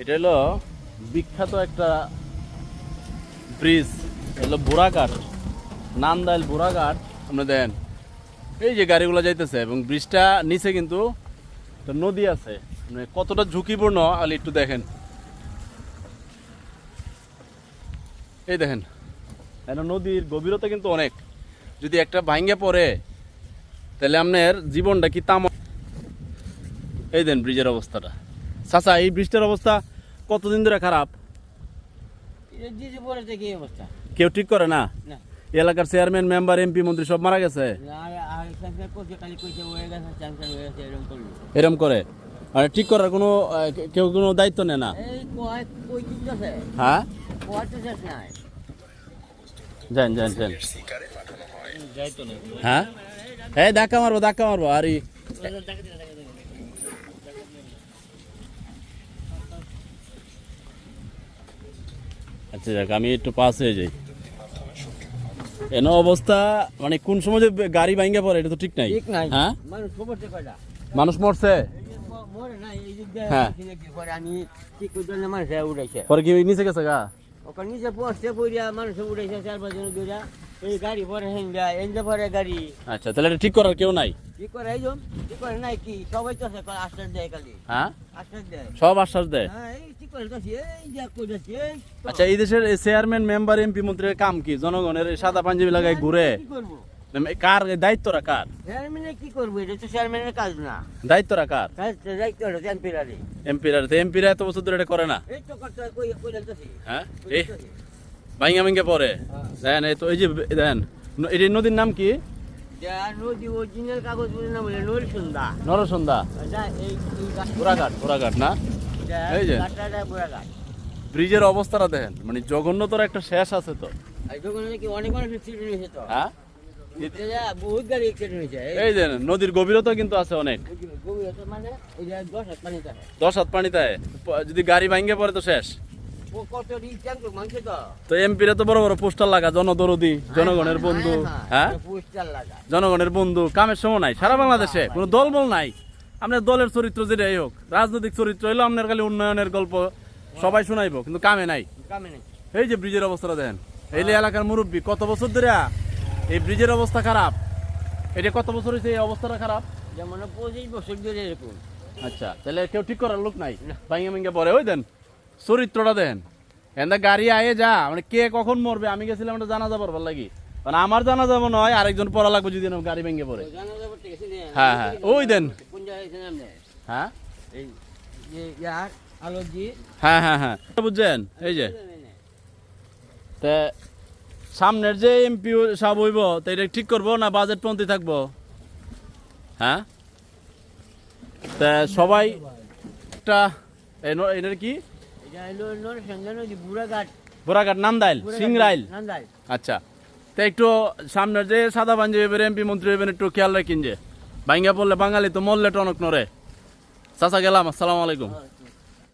এটা হলো বিখ্যাত একটা ব্রিজ হলো বুড়াঘাট, নান্দাইল বুড়াঘাট। আপনি দেন এই যে গাড়িগুলো যাইতেছে এবং ব্রিজটা নিচে কিন্তু নদী আছে। মানে কতটা ঝুঁকিপূর্ণ, আলি একটু দেখেন। এই দেখেন এটা নদীর গভীরতা কিন্তু অনেক। যদি একটা ভাঙ্গে পড়ে, তাহলে আপনার জীবনটা কি তাম এই দেন ব্রিজের অবস্থাটা। চাচা এই ব্রিজটার অবস্থা কতদিন ধরে খারাপ? কেউ ঠিক করে না? এলাকার চেয়ারম্যান মেম্বার এমপি মন্ত্রী সব মারা গেছে? হয়ে হয়ে এরম করে? আর ঠিক করার কোনো কেউ কোনো দায়িত্ব নেয় না? হ্যাঁ? যান যান যান। না। হ্যাঁ? ধাক্কা মারবো ধাক্কা মারবো আর। আচ্ছা যাক আমি একটু পাস হয়ে যাই। এন অবস্থা মানে কোন সময় যে গাড়ি ভাঙ্গে পড়ে এটা তো ঠিক নাই। ঠিক নাই। হ্যাঁ? মানুষ মরছে? হ্যাঁ। দেখি দেখি পরে কি নিচে গেছে গা? ওখানে নিচে পড়িয়া মানুষ উড়াইছে চার এই গাড়ি পরে এনজা পরে গাড়ি। আচ্ছা তাহলে এটা ঠিক করার কেউ নাই? তো হ্যাঁ? সব আশ্বাস দেয়? হ্যাঁ তো। আচ্ছা এই দেশের চেয়ারম্যান মেম্বার এমপি মন্ত্রীর কাম কি? জনগণের সাদা পাঞ্জাবি লাগায় ঘুরে? কার কার? চেয়ারম্যানে কি করব? এটা তো চেয়ারম্যানের কাজ না। দায়িত্বরা কার? কাজ তো দায়িত্ব হলো টেম্পোরারি এমপিরা এমপিরা এত বছর ধরে এটা করে না? এই তো করতে কই কই হ্যাঁ? এই ভাঙ্গা ভাঙ্গা পরে? দেখেন এই তো এই যে দেখেন ন- নদীর নাম কি? না? এই যা, ব্রিজের অবস্থাটা দেখেন। মানে জঘন্যতর একটা শেষ আছে তো। হ্যাঁ? এই যে নদীর গভীরতা কিন্তু আছে অনেক। মানে দশ হাত পানি থাকে দশ হাত পানিতে যদি গাড়ি ভাঙ্গে পড়ে তো শেষ। তো এমপিরা তো বড় বড় পোস্টার লাগা জনদরদি জনগণের বন্ধু হ্যাঁ? জনগণের বন্ধু কামের সময় নাই সারা বাংলাদেশে কোনো দলবল নাই। আপনার দলের চরিত্র যেটাই হোক রাজনৈতিক চরিত্র হইল আপনার খালি উন্নয়নের গল্প সবাই শোনাইবো কিন্তু কামে নাই। কামে নেই এই যে ব্রিজের অবস্থাটা দেখেন এই এলাকার মুরব্বী কত বছর ধরে এই ব্রিজের অবস্থা খারাপ? এটা কত বছর হয়েছে এই অবস্থাটা খারাপ? যেমন পঁচিশ বছর ধরে এরকম। আচ্ছা তাহলে কেউ ঠিক করার লোক নাই? ভাঙ্গে ভাঙ্গে পরে ওই দেন। চরিত্রটা দেন। এন্দা গাড়ি আয়ে যা মানে কে কখন মরবে আমি গেছিলাম এটা জানা যাবার ভালো লাগি। মানে আমার জানা যাব নয় আরেকজন পড়া লাগবে যদি গাড়ি ভেঙে পড়ে? হ্যাঁ, হ্যাঁ, ওই দেন। হ্যাঁ? হ্যাঁ হ্যাঁ হ্যাঁ বুঝছেন? এই যে। সামনের যে এমপি সাহেব হইব তো এটা ঠিক করব না বাজেট পন্থী থাকব? হ্যাঁ? তা সবাই একটা এই এটার কি? বোরাঘাট নান্দাইল সিংরাইল। আচ্ছা। তো একটু সামনের যে সাদা পাঞ্জাবি এবার এমপি মন্ত্রী একটু খেয়াল রাখেন যে ভাঙ্গা পড়লে বাঙালি তো মরলে টনক নরে চাচা গেলাম আসসালামু আলাইকুম।